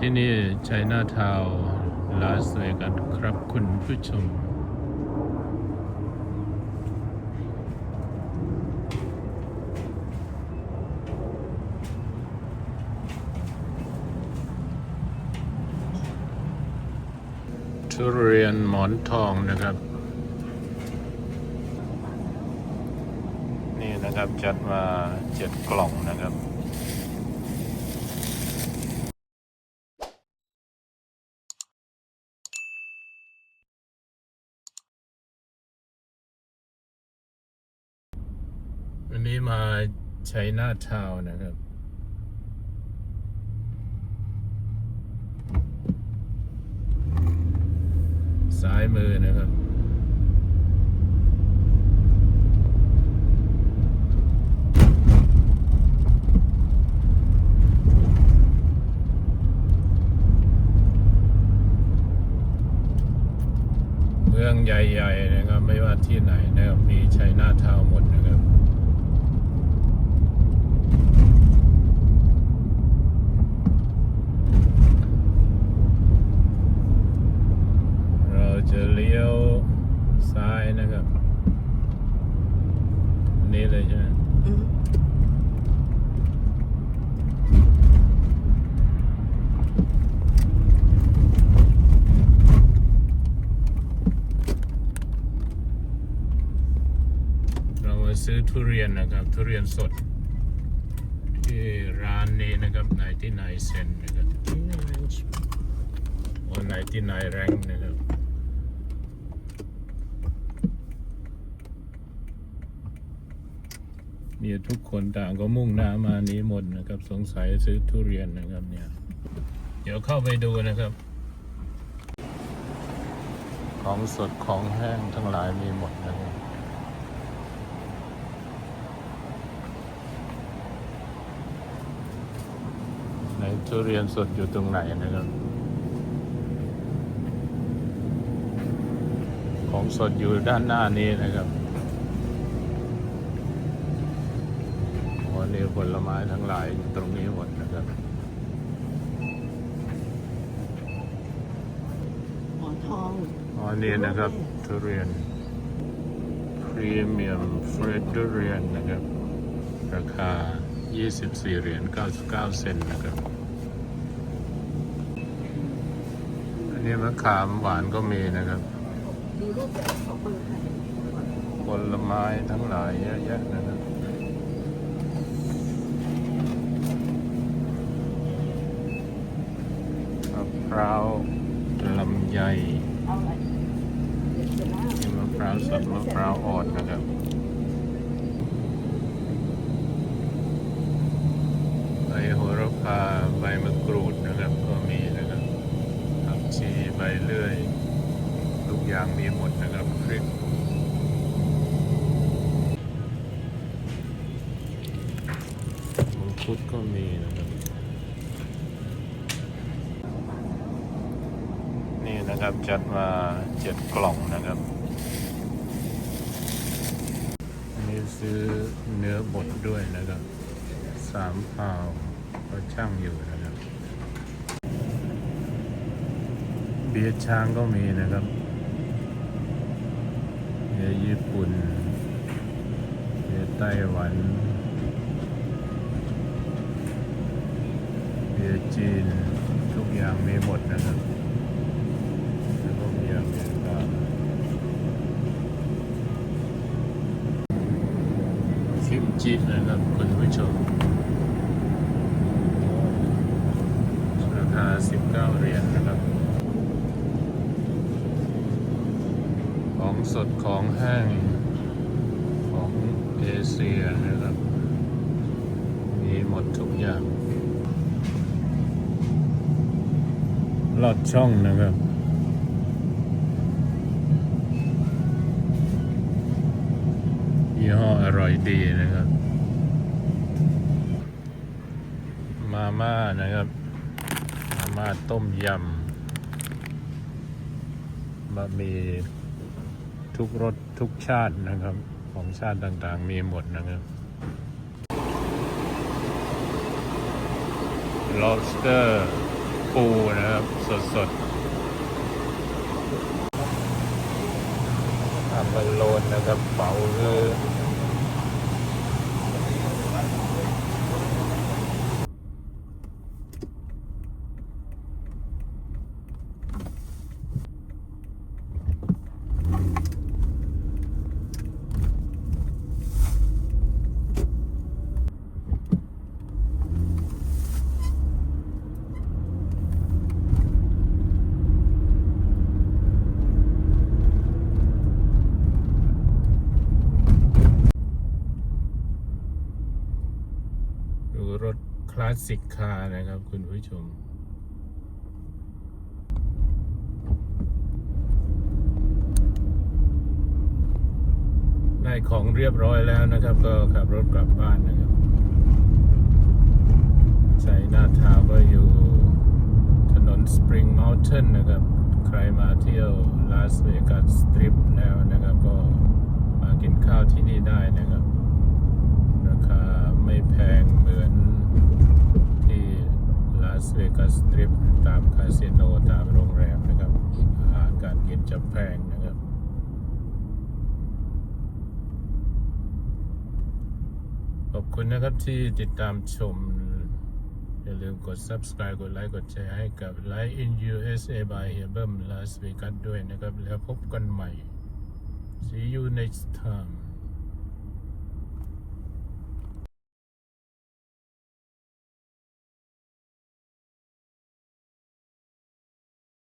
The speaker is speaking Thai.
ที่นี่ไชน่าทาวลาสเวกัสครับคุณผู้ชม ทุเรียนหมอนทองนะครับ นี่นะครับจัดมาเจ็ดกล่องนะครับ วันนี้มาใชัยนาทาวนะครับ ซ้ายมือนะครับ เมืองใหญ่ ๆ นะครับ ไม่ว่าที่ไหนนะครับมีใชัยนาทาวหมดนะครับ เราจะเลี้ยวซ้ายนะครับ นี่เลยใช่ไหมเรามาซื้อ ทุเรียนนะครับ ทุเรียนสด ที่ร้านนี้นะครับไหนที่ไหนเซนนะครับวันไหนที่ไหนแรงนะครับเนี่ยทุกคนต่างก็มุ่งหน้ามานี้หมดนะครับ สงสัยซื้อทุเรียนนะครับเนี่ย เดี๋ยวเข้าไปดูนะครับ ของสดของแห้งทั้งหลายมีหมดนะครับ ทุเรียนสดอยู่ตรงไหนนะครับ ของสดอยู่ด้านหน้านี้นะครับวันนี้ผลไม้ทั้งหลายอยู่ตรงนี้หมดนะครับหมอนทองวันนี้นะครับ ทุเรียนพรีเมียมเฟรดทุเรียนนะครับ ราคา 24 เหรียญ 99 เซนต์นะครับ อั นนี้มะขามหวานก็มีนะครับดูรูปแบบของคนไทยผลไม้ทั้งหลายเยอะแยะนะครับมะพร้าวลำไยเอาอะไรเดี๋ยวจะว่ามีมะพร้าวสดมะพร้าวอ่อนนะครับใบโหระพาใบมะกรูดนะครับ ก็มีนะครับผักชีใบเลื่อย ทุกอย่างมีหมดนะครับพริกมังคุดก็มีนะครับนี่นะครับจัดมาเจ็ดกล่องนะครับนนี้ซื้อเนื้อบดด้วยนะครับสามพาวก็ช่างอยู่นะครับ เบียร์ช้างก็มีนะครับ เบียร์ญี่ปุ่นเบียร์ไต้หวันเบียร์จีน ทุกอย่างมีหมดนะครับแล้วก็เบียร์อเมริกาคิมจินะครับคุณผู้ชมราคา 19 เหรียญนะครับ ของ สดของแห้งของเอเชียนะครับ มีหมดทุกอย่าง ลอดช่องนะครับยี่ห้ออร่อยดีนะครับ มาม่านะครับมาม่าต้มยำบะหมี่ ทุกรสทุกชาตินะครับ ของชาติต่างๆ มีหมดนะครับ lobster ปูนะครับ สดๆอัมบโลนนะครับเป๋าคือ ดูรถคลา สสิกคาร์นะครับ คุณผู้ชมได้ของเรียบร้อยแล้วนะครับ ก็ขับรถกลับบ้านนะครับใช้หน้าทาวก็อยู่ถนน Spring Mountain นะครับ ใครมาเที่ยวลาสเวกัสสตริปแล้วนะครับ ก็มากินข้าวที่นี่ได้นะครับ ราคาไม่แพงเหมือนที่ลาสเวกัสสตริปตามคาสิโนตามโรงแรมนะครับ อาหารการกินจะแพงนะครับขอบคุณนะครับที่ติดตามชม อย่าลืมกด subscribe กดไลค์กดแชร์ให้กับ Life in USA by Herbem Las Vegas ด้วยนะครับ แล้วพบกันใหม่ See you next time